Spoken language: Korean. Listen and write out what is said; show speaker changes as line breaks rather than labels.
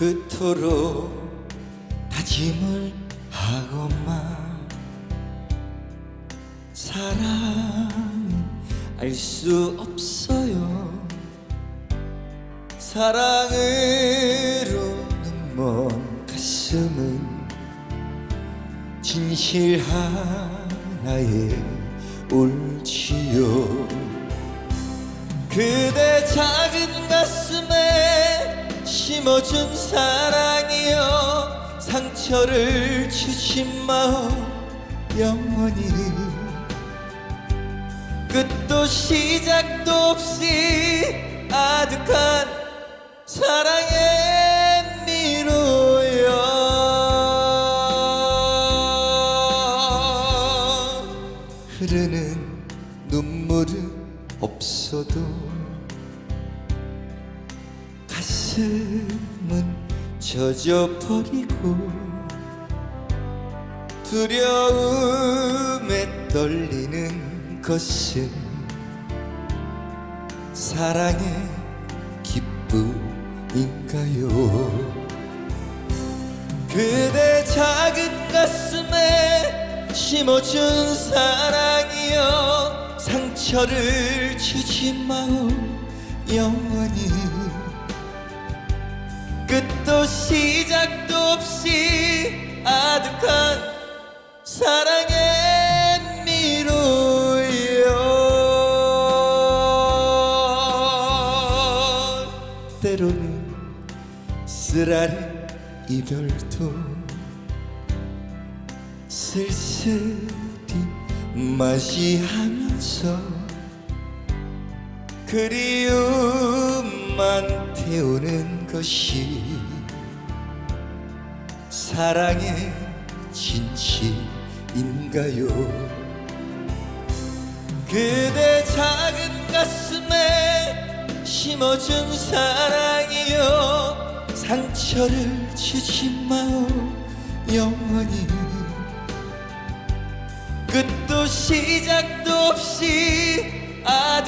그토록 다짐을 하고만 사랑 알 수 없어요. 사랑으로는 먼 가슴은 진실 하나에 울지요. 그대 작은 가슴에 심어준 사랑이여 상처를 주신 마음 영원히. 끝도 시작도 없이 아득한 사랑의 미로여. 흐르는 눈물은 없어도 가슴은 젖어버리고 두려움에 떨리는 것은 사랑의 기쁨인가요? 그대 작은 가슴에 심어준 사랑이여 상처를 주지 마오 영원히 시작도 없이 아득한 사랑의 미로여 때로는 쓰라린 이별도 쓸쓸히 맞이하면서 그리움만 태우는 것이 사랑의 진실인가요? 그대 작은 가슴에 심어준 사랑이여 상처를 주지 마오 영원히. 끝도 시작도 없이 아